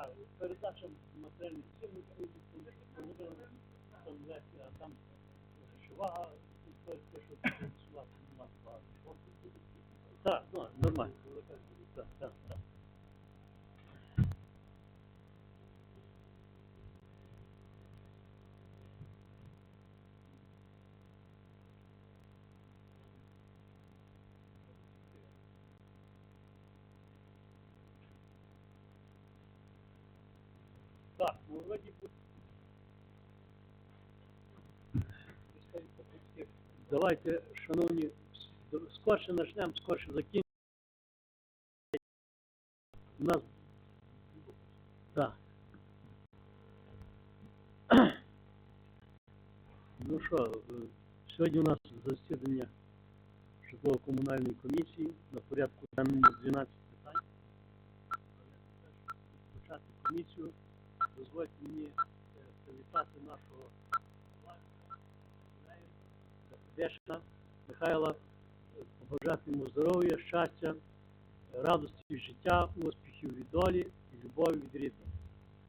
Так, передача матеріальних цінностей, там легкі, а там швага, те, що працювати немає. Так, ну, нормально. Так, так. Так, Давайте, шановні, скорше почнемо, скорше закінчимо. У нас. Так. Ну що, е, сьогодні у нас засідання житлово-комунальної комісії на порядку денному 12 питань. Почати комісію. Дозвольте мені е, привітати нашого Дешка Михайла, побажати йому здоров'я, щастя, радості від життя, успіхів від долі і любові від рідних.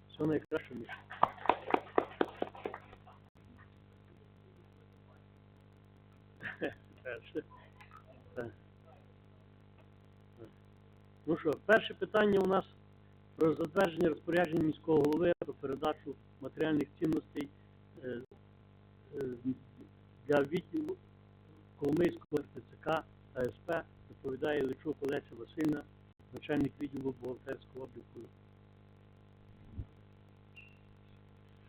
Всього найкращого Міша. Ну що, перше питання у нас про затвердження розпорядження міського голови про передачу матеріальних цінностей е, е, для відділу Коломийського РТЦК та СП доповідає Личук Олеся Васильівна, начальник відділу бухгалтерського обліку.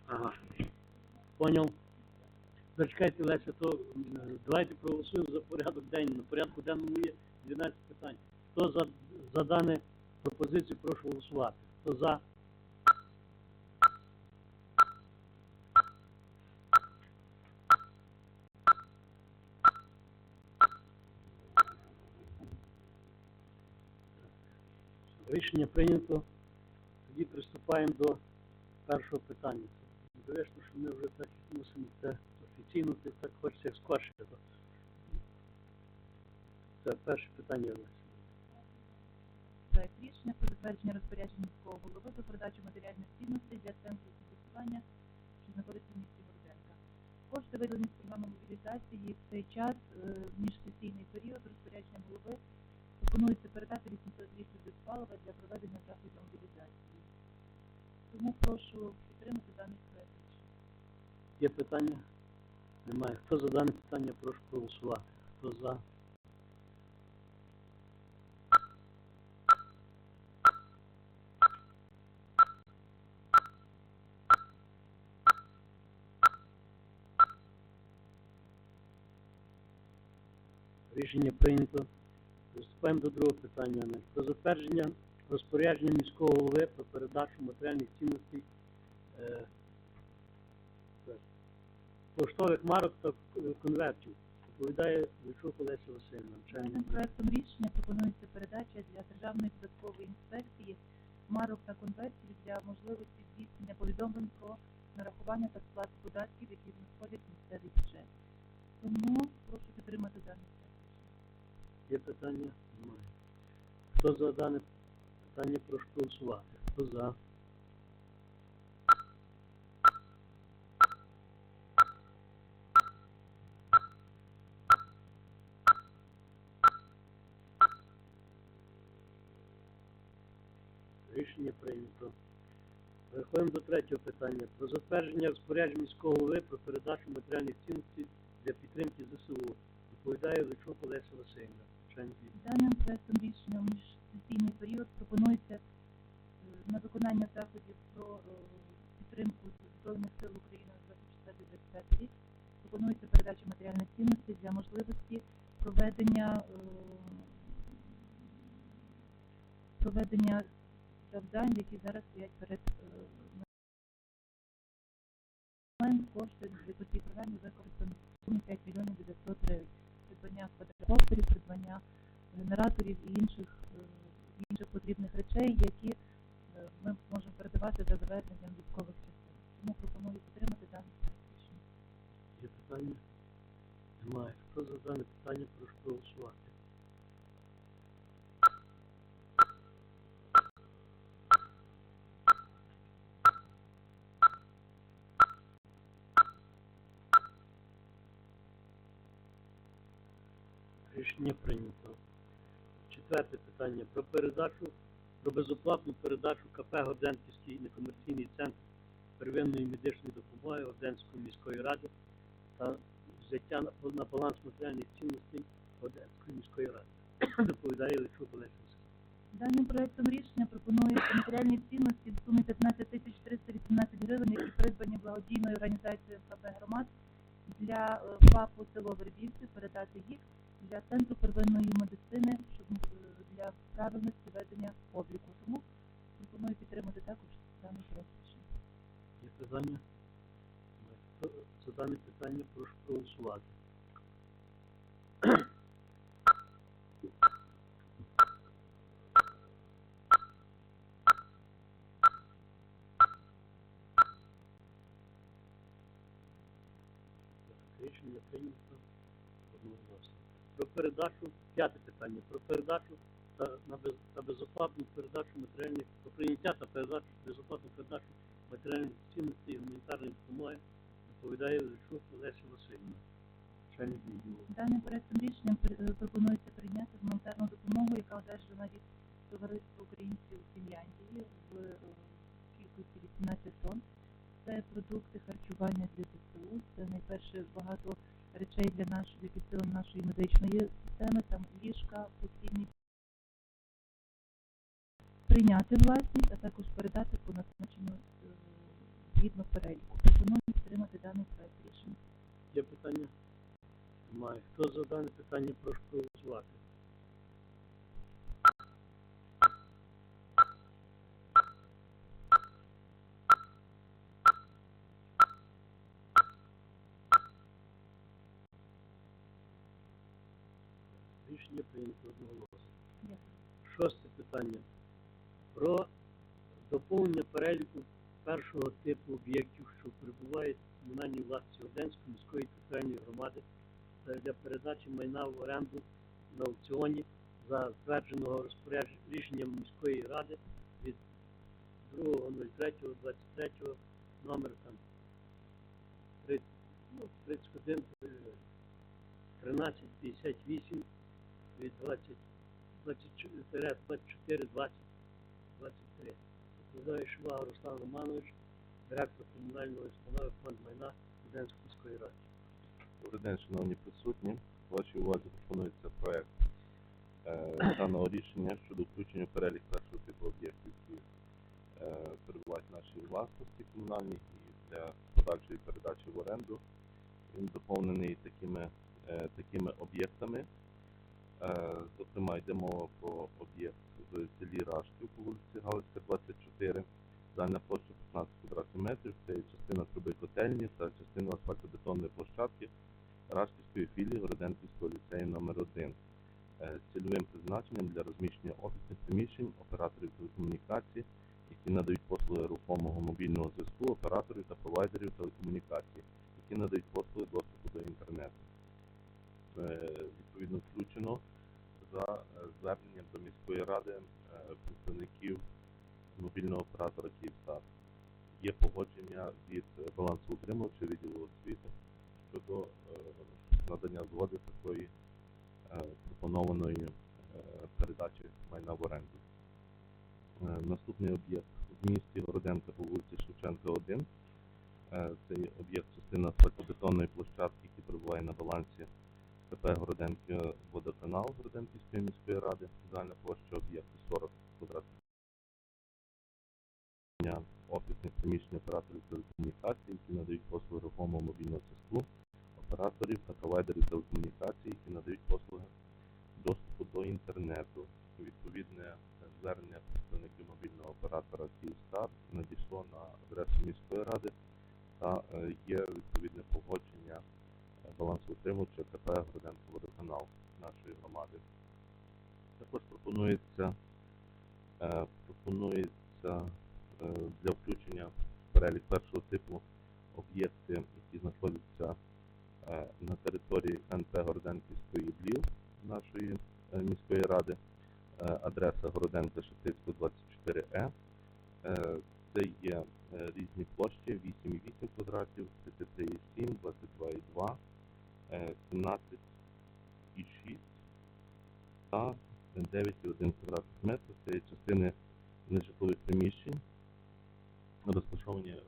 Ага. Поняв. Зачекайте, Леся, то давайте проголосуємо за порядок денний. На порядку денному є 12 питань. Хто за, за дане пропозицію, прошу голосувати. Хто за? Рішення прийнято. Тоді приступаємо до першого питання. Звісно, що ми вже так мусимо це офіційно, так хочеться як. Це перше питання. Проект рішення про затвердження розпорядження міського голови про передачу матеріальних цінностей для центру комплектування, що знаходиться в місті Бороденка. Кошти виділені з програми мобілізації в цей час е, в міжсесійний період розпорядження голови пропонується передати 800 літрів диспалива для проведення заходів мобілізації. Тому прошу підтримати даний проект. Є питання? Немає. Хто за дане питання, прошу проголосувати. Хто за? Рішення прийнято. Приступаємо до другого питання. Про затвердження розпорядження міського голови про передачу матеріальних цінностей е, поштових марок та конвертів. Доповідає Личук Олеся Васильівна, Даним проектом рішення пропонується передача для Державної податкової інспекції марок та конвертів для можливості здійснення повідомлень про нарахування та сплату податків, які надходять в місцевий бюджет. Тому прошу підтримати даний. Є питання? Немає. Хто за дане питання, прошу голосувати. Хто за? Рішення прийнято. Переходимо до третього питання. Про затвердження розпорядження міського голови про передачу матеріальних цінностей для підтримки ЗСУ. Доповідає Личук Олеся Васильівна. Даним проектом рішення у міжсесійний період пропонується е, на виконання заходів про е, підтримку Збройних сил України на 24-25 рік. Пропонується передача матеріальних цінностей для можливості проведення е, проведення завдань, які зараз стоять перед кошти по цій програмі використано в сумі 5 мільйонів 900 гривень. Придбання квадрокоптерів, придбання генераторів і інших, е, інших потрібних речей, які е, ми можемо передавати за заведенням військових частин. Тому пропоную підтримати дане рішення. Є питання? Немає. Хто за дане питання, прошу проголосувати. Рішення прийнято. Четверте питання про передачу, про безоплатну передачу КП Горденківський некомерційний центр первинної медичної допомоги Горденської міської ради та взяття на, баланс матеріальних цінностей Горденської міської ради. Доповідає Личук Олег Даним проектом рішення пропонується матеріальні цінності в сумі 15 тисяч 318 гривень, які придбані благодійною організацією КП громад для ФАПу село Вербівці, передати їх для центру первинної медицини, щоб е, для правильності ведення обліку. Тому пропоную підтримати також даний рішення. Є питання? За дане питання прошу проголосувати. Рішення прийнято. Про передачу, п'яте питання, про передачу та, на без, та безоплатну передачу матеріальних, про прийняття та передачу безоплатну передачу матеріальних цінностей і гуманітарної допомоги доповідає Личук Олеся Васильівна. Даним проектом рішення пр- е, пропонується прийняти гуманітарну допомогу, яка одержана від товариства українців у Фінляндії в е, кількості 18 тонн. Це продукти харчування для ЗСУ. Це найперше багато нашої для підсилення нашої медичної системи, там ліжка, постільні прийняти власність, а також передати по назначенню е, згідно переліку. Пропоную підтримати даний проект рішення. Є питання? Немає. Хто за дане питання, прошу проголосувати. Рішення прийнято одноголосно. Шосте питання. Про доповнення переліку першого типу об'єктів, що перебувають в комунальній власності Оденської міської територіальної громади для передачі майна в оренду на аукціоні за затвердженого розпорядження рішенням міської ради від 2.03.23 номер там 30, ну, 31 е, 1358 від 24 24 20 23. Відповідає Шувага Руслан Романович, директор комунальної установи фонд майна Студентської міської ради. Добрий день, шановні присутні. Вашій увазі пропонується проект е, даного рішення щодо включення перелік першого типу об'єктів, які е, перебувають в нашій власності комунальній і для подальшої передачі в оренду. Він доповнений такими, е, такими об'єктами. Е, зокрема, йде мова про об'єкт в селі Рашків по вулиці Галицька, 24. Загальна площа 15 квадратних метрів, це є частина труби котельні та частина асфальтобетонної площадки Рашківської філії Городенківського ліцею номер 1 Е, з цільовим призначенням для розміщення офісних приміщень операторів телекомунікацій, які надають послуги рухомого мобільного зв'язку, операторів та провайдерів телекомунікацій, які надають послуги доступу до інтернету. Е, Відповідно включено за е, зверненням до міської ради е, представників мобільного оператора Київстар. Є погодження від е, балансоутримувача відділу освіти щодо е, надання згоди такої е, пропонованої е, передачі майна в оренду. Е, Наступний об'єкт в місті Городенка по вулиці Шевченка 1. Е, Це є об'єкт частина асфальтобетонної площадки, який перебуває на балансі КП Городенки водоканал Городенківської міської ради. Загальна площа об'єкту 40 квадратних метрів. офісних приміщень операторів телекомунікацій, які надають послуги рухомого мобільного зв'язку, операторів та провайдерів телекомунікацій, які надають послуги доступу до інтернету. Відповідне звернення представників мобільного оператора Київстар надійшло на адресу міської ради та е, є відповідне погодження е, балансоутримувача КП Городенко водоканал нашої громади. Також пропонується, е, пропонується Е, для включення в перелік першого типу об'єкти, які знаходяться е, на території НП Городенківської БЛІВ нашої е, міської ради, адреса Городенка Шептицько, 24 е Це є різні площі 8,8 квадратів, 33,7, 22,2, 17,6 та 9,1 квадратних метрів. Це є частини нежитлових приміщень розташовані е,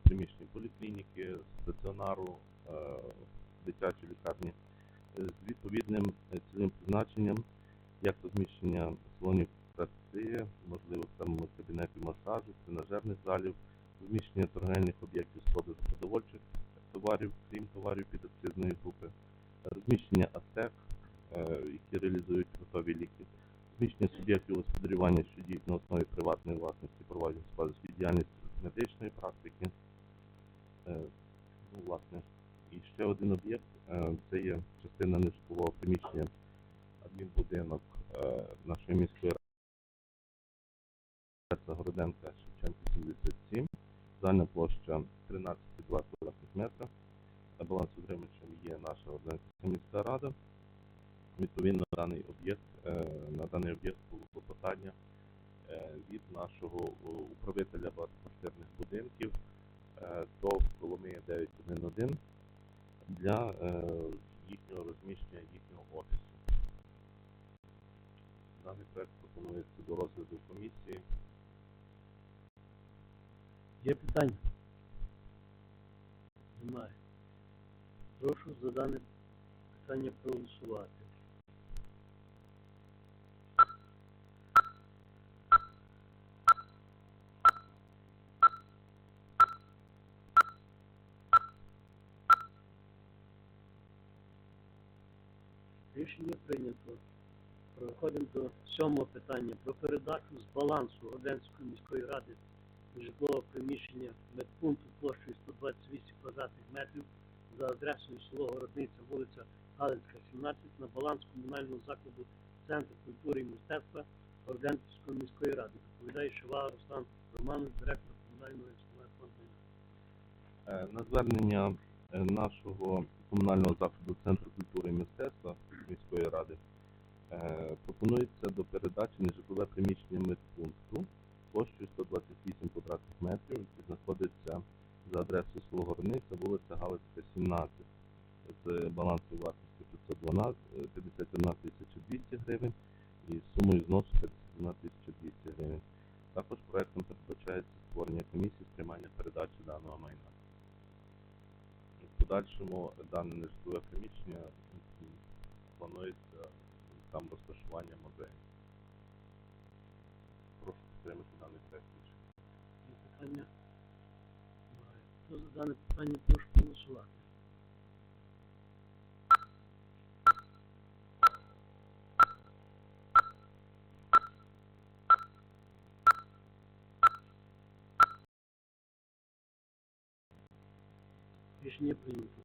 в приміщенні поліклініки, стаціонару, е, дитячої лікарні е, з відповідним е, цільовим призначенням, як розміщення салонів краси, можливо, там кабінетів масажу, тренажерних залів, розміщення торгельних об'єктів з продажу продовольчих товарів, крім товарів підакцизної групи, розміщення аптек, е, які реалізують готові ліки, розміщення суб'єктів господарювання, що діють на основі приватної власності, проводять господарську діяльність з медичної практики. Е, Ну, власне, і ще один об'єкт е, це є частина нежитлового приміщення, адмінбудинок е, нашої міської ради це Городенка Шевченка 77, загальна площа 13,2 квадратних метра. Та балансоутримувачем є наша Городенська міська рада. Відповідно, даний об'єкт, е, на даний об'єкт було клопотання е, від нашого управителя багатоквартирних будинків е, ТОВ Коломия 911 для е, їхнього розміщення їхнього офісу. Даний проект пропонується до розгляду комісії. Є питання? Немає. Прошу за дане питання проголосувати. Рішення прийнято. Переходимо до сьомого питання про передачу з балансу Роденської міської ради житлового приміщення медпункту площею 128 квадратних метрів за адресою село Городниця, вулиця Галицька, 17 на баланс комунального закладу Центр культури і мистецтва Городенської міської ради. Доповідає Шива Руслан Романович, директор комунального фонду. Е, На звернення е, нашого комунального закладу Центру культури і мистецтва міської ради е, пропонується до передачі нежитлове приміщення медпункту площею 128 квадратних метрів, який знаходиться за адресою село Горниця, вулиця Галицька, 17, з балансу власності 512, е, 51 200 гривень і сумою зносу 51 200 гривень. Також проектом передбачається створення комісії з приймання передачі даного майна. Подальшому дане нежитлове приміщення планується там розташування музею. Прошу підтримати даний проект рішення. Питання? Дане питання, прошу голосувати. Рішення прийнято.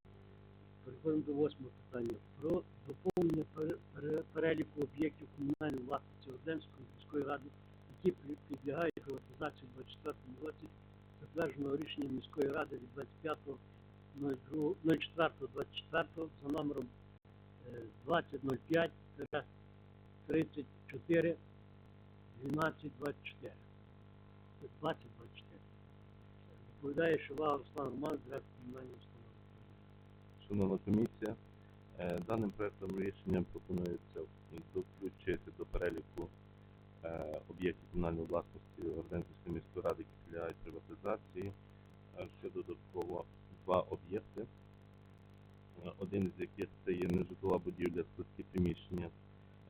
Переходимо до восьмого питання. Про доповнення пере- пере- переліку об'єктів комунальної власності Орденської міської ради, які підлягають приватизації у 24 році, затвердженого рішенням міської ради від 25.04.24 за номером е, 2005 34 1224. 2024. Доповідає Шива Руслан Роман, директор комунальної установи. Комісія, е, даним проектом рішення пропонується включити до переліку е, об'єктів комунальної власності Орденківської міської ради, підлягають приватизації. Ще додатково два об'єкти. Е, Один з яких це є нежитлова будівля складські приміщення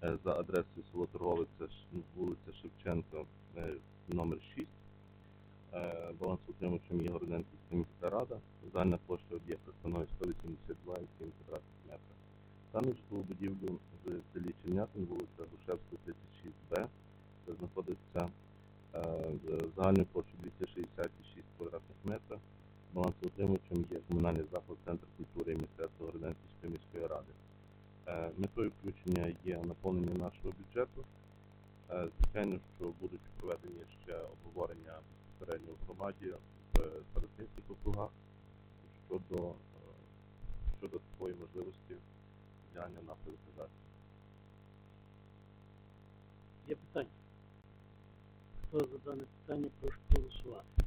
за адресою село вулиця Шевченка, номер 6. Е, Балансоутримувачем є Городенківська міська рада. Загальна площа об'єкта становить 182,7 квадратних метрів. Дану житлову будівлю в селі Чернятин, вулиця Грушевська, 36Б, де знаходиться е, загальною площею 266 квадратних метрів. Балансоутримувачем є комунальний заклад Центр культури і мистецтва Городенківської міської ради. Е, Метою включення є наповнення нашого бюджету. Звичайно, що будуть проведені ще обговорення безпосередньо в громаді в старостинських округах щодо, е, щодо такої можливості взяння на приватизацію. Є питання? Хто за дане питання, прошу голосувати.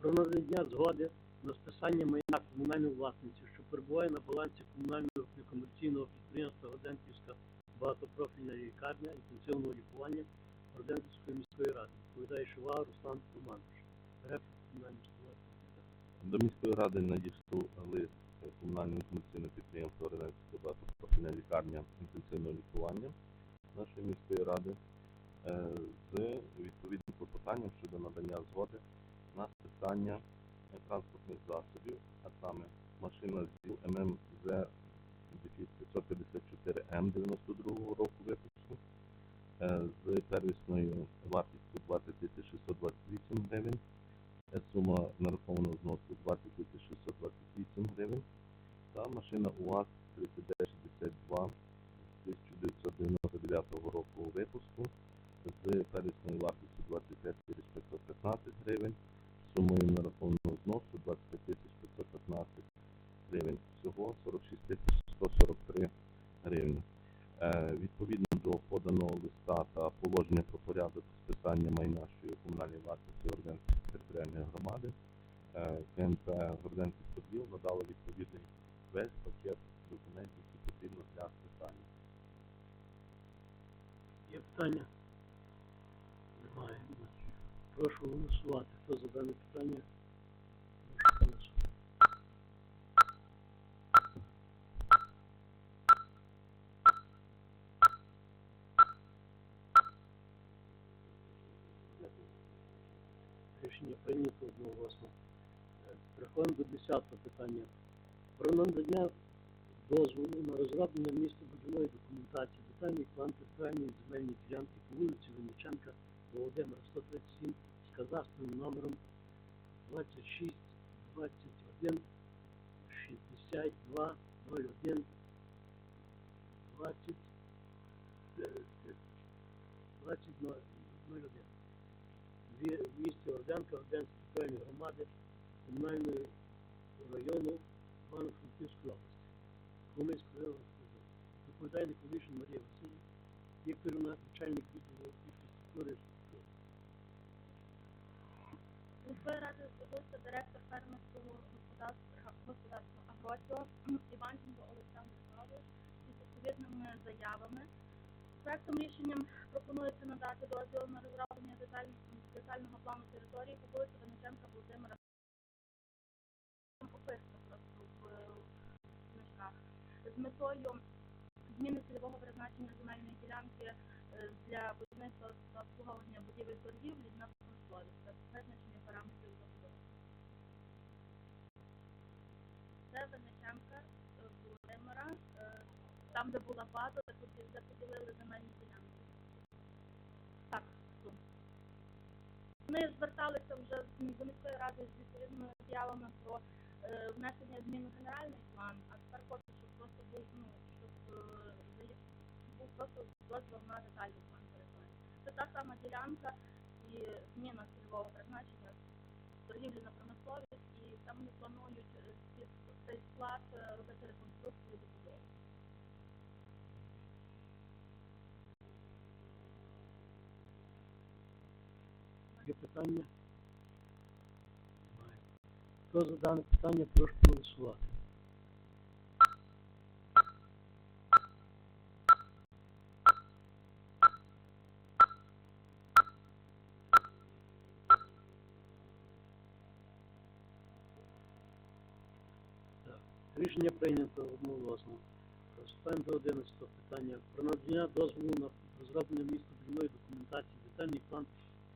Про надання згоди на списання майна комунальної власниці, що перебуває на балансі комунального некомерційного підприємства Роденківська багатопрофільна лікарня інтенсивного лікування Роденківської міської ради. Відповідає Шива Руслан Романович. Директор комунальної. До міської ради е, комунального комерційного підприємства Оренська багатопрофільна лікарня інтенсивного лікування нашої міської ради е, з відповідним клопотанням щодо надання згоди на списання транспортних засобів, а саме машина з ММЗ 554М 92 року випуску е, з первісною вартістю 20 628 гривень Е, сума нарахованого зносу 20 628 гривень та машина УАЗ 3962 з 1999 року випуску з первісною вартістю 25 515 гривень, сумою нарахованого зносу 25 515 гривень, всього 46 143 гривні. Е, Відповідно до поданого листа та положення про порядок списання майна, що є у комунальній власності Орденської територіальної громади, е, КНП Горденський поділ надало відповідний весь пакет документів, які потрібно для списання. Є питання? Немає. Значить, Прошу голосувати. Хто за дане питання? Прошу голосувати. Рішення прийнято одноголосно. Е, Переходимо до 10 питання. Про надання дозволу на розроблення містобудівної документації, детальний план територіальної земельної ділянки по вулиці Винниченка Володимира 137 з кадастровим номером 26 21 62 01 20 20 01 Дві- в місті Орденка, Орденської територіальної громади комунальної району Івано-Франківської області. Хмельницької області. Доповідає Николишин Марія Васильівна, Вікторівна, начальник відділу інфраструктури. Міської ради особисто директор фермерського господарства господарства Агротіо Іванченко Олександр Павлович із відповідними заявами. Проектом рішенням пропонується надати дозвіл на деталь- детального плану території по вулиці Вениченка Володимира. Описано просто в е, книжках. З метою зміни цільового призначення земельної ділянки е, для будівництва та обслуговування будівель торгівлі на промисловість та визначення параметрів забудови. Це Винниченка е, Володимира, там, де була база, де поділили земельні ділянки. Так, тут. Ми зверталися вже до міської ради з відповідними заявами про е, внесення змін у генеральний план, а тепер хочу, щоб просто був, ну, щоб е, був просто дозвіл на детальний план території. Це та сама ділянка і зміна цільового призначення торгівлі на промисловість, і там вони планують е, під цей склад робити реконструкцію і добудову. Є питання? Немає. Хто за дане питання, прошу голосувати. Рішення прийнято одноголосно. Приступаємо до 11 питання. Про надання дозволу на розроблення містобудівної документації, детальний план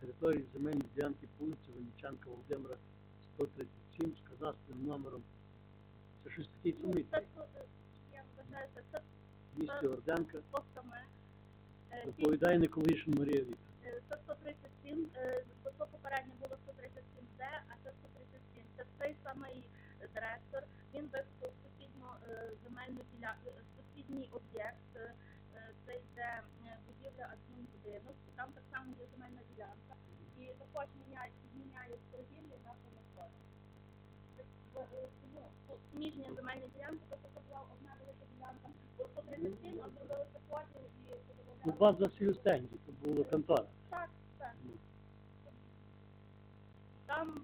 території земельної ділянки по вулиці Венічанка Володимира 137 з кадастровим номером. Це щось таке Ну, це, е, я вважаю, це, Орденка. Е, Доповідає Николишин Марія Вікторівна. е, Це 137, е, бо попередньо було 137Д, а це 137. Це цей самий директор. Він виписав сусідню земельну ділянку, сусідній об'єкт. Це йде будівля адмінбудинок, і там так само є земельна ділянка. І також міняє, зміняє торгівлі на промисловість. Це, е, ну, суміжні земельні ділянки, тобто це була одна велика ділянка, по 137, а зробили поділ і Ну, база Сілстенді, це була контора. так, так. Там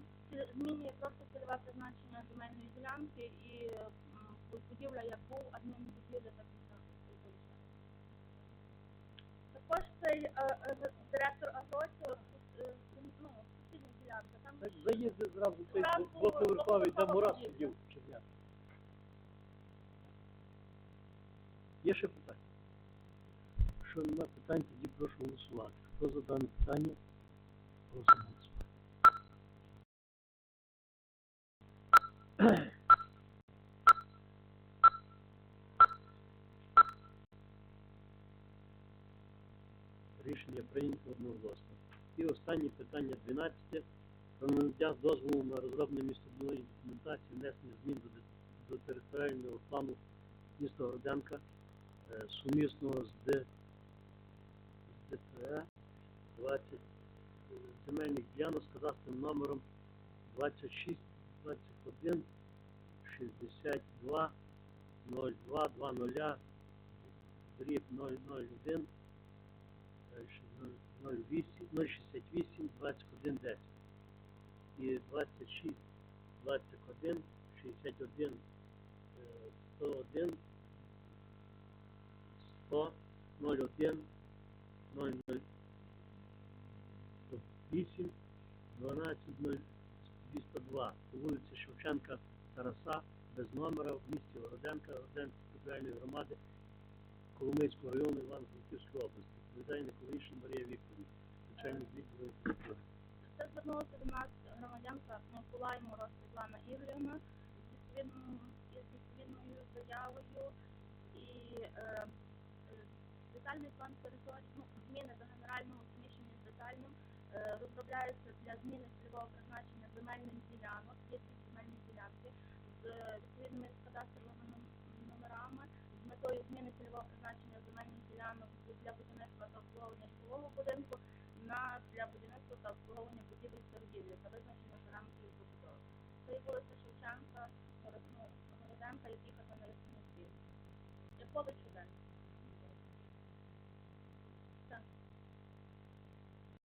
змінює просто цільове призначення земельної ділянки і м, будівля як був адмінбудівля, так і Також цей е, е, директор Агросіо, е, ну, сусідня ділянка, там заїзди зразу цей двоповерховий, двоповерхова Мурас сидів в Є ще питання? Якщо нема питань, тоді прошу голосувати. Хто за дане питання? Прошу голосувати. Прийнято одноголосно. І останнє питання 12. Про надання дозволу на розроблення містобудівної документації, внесення змін до, до територіального плану міста Городенка е, сумісного з, Д, з ДТЕ 20 е, земельних ділянок з кадастровим номером 26 21 62 02 20 дріб 001 дальше 08 068 21 10 і 26 21 61 е, 101 100 01 00 8 12 202 по вулиці Шевченка Тараса без номера в місті Городенка, Городенської територіальної громади Коломийського району Івано-Франківської області. Відповідає Николаїшин Марія Вікторівна, начальник відділу інфраструктури. Це звернулася до нас громадянка Миколай Мороз Світлана Ігорівна з відповідною, заявою і е, детальний план території, ну, зміни до генерального зміщення з детальним е, розробляються для зміни цільового призначення земельних ділянок, є ці земельні ділянки з відповідними кадастровими номерами, з метою зміни цільового призначення земельних ділянок для та обслуговування житлового будинку на для будівництва та обслуговування будівель та торгівлі та визначення параметрів побудови. Це є вулиця Шевченка, ну, Городенка і Тіха на Ясенівській. Якович.